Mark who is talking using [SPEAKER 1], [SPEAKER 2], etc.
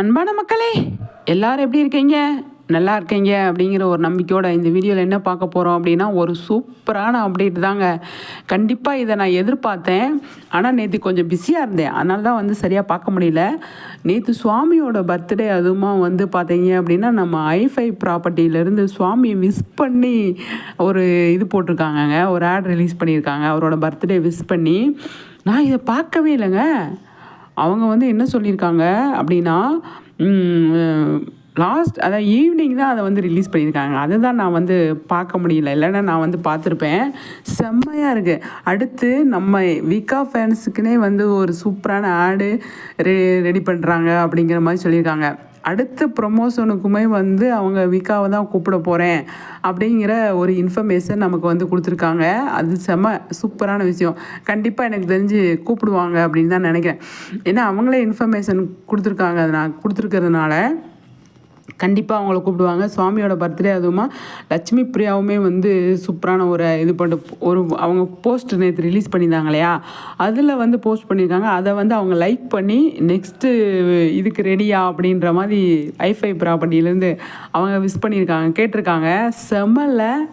[SPEAKER 1] அன்பான மக்களே எல்லாரும் எப்படி இருக்கீங்க? நல்லா இருக்கீங்க அப்படிங்கிற ஒரு நம்பிக்கையோட இந்த வீடியோவில் என்ன பார்க்க போகிறோம் அப்படின்னா ஒரு சூப்பரான அப்டேட் தாங்க. கண்டிப்பாக இதை நான் எதிர்பார்த்தேன். ஆனால் நேற்று கொஞ்சம் பிஸியாக இருந்தேன். அதனால தான் வந்து சரியாக பார்க்க முடியல. நேற்று சுவாமியோட பர்த்டே அதுவுமா வந்து பார்த்தீங்க அப்படின்னா நம்ம ஐஃபை ப்ராப்பர்ட்டியிலேருந்து சுவாமியை விஸ் பண்ணி ஒரு இது போட்டிருக்காங்கங்க. ஒரு ஆட் ரிலீஸ் பண்ணியிருக்காங்க. அவரோட பர்த்டே விஸ் பண்ணி. நான் இதை பார்க்கவே இல்லைங்க. அவங்க வந்து என்ன சொல்லியிருக்காங்க அப்படின்னா லாஸ்ட் அதான் ஈவினிங் தான் அதை வந்து ரிலீஸ் பண்ணியிருக்காங்க. அதை தான் நான் வந்து பார்க்க முடியல. இல்லைன்னா நான் வந்து பார்த்துருப்பேன். செம்மையாக இருக்குது அடுத்து நம்ம விகா ஃபேன்ஸுக்குனே வந்து ஒரு சூப்பரான ஆடு ரெ ரெடி பண்ணுறாங்க அப்படிங்கிற மாதிரி சொல்லியிருக்காங்க. அடுத்த ப்ரொமோஷனுக்குமே வந்து அவங்க விக்காவை தான் கூப்பிட போகிறேன் அப்படிங்கிற ஒரு இன்ஃபர்மேஷன் நமக்கு வந்து கொடுத்துருக்காங்க. அது செம சூப்பரான விஷயம். கண்டிப்பாக எனக்கு தெரிஞ்சு கூப்பிடுவாங்க அப்படின்னு தான் நினைக்கிறேன். ஏன்னா அவங்களே இன்ஃபர்மேஷன் கொடுத்துருக்காங்க. அதை நான் கொடுத்துருக்கறதுனால கண்டிப்பாக அவங்கள கூப்பிடுவாங்க. சுவாமியோட பர்த்டே அதுவுமா லட்சுமி பிரியாவுமே வந்து சூப்பரான ஒரு இது பண்ணிட்டு ஒரு அவங்க போஸ்ட் நேற்று ரிலீஸ் பண்ணியிருந்தாங்க இல்லையா? அதில் வந்து போஸ்ட் பண்ணியிருக்காங்க. அதை வந்து அவங்க லைக் பண்ணி நெக்ஸ்ட்டு இதுக்கு ரெடியா அப்படின்ற மாதிரி ஐஃபை ப்ராப்பர்ட்டிலேருந்து அவங்க விஷ் பண்ணியிருக்காங்க கேட்டிருக்காங்க. செம்மலை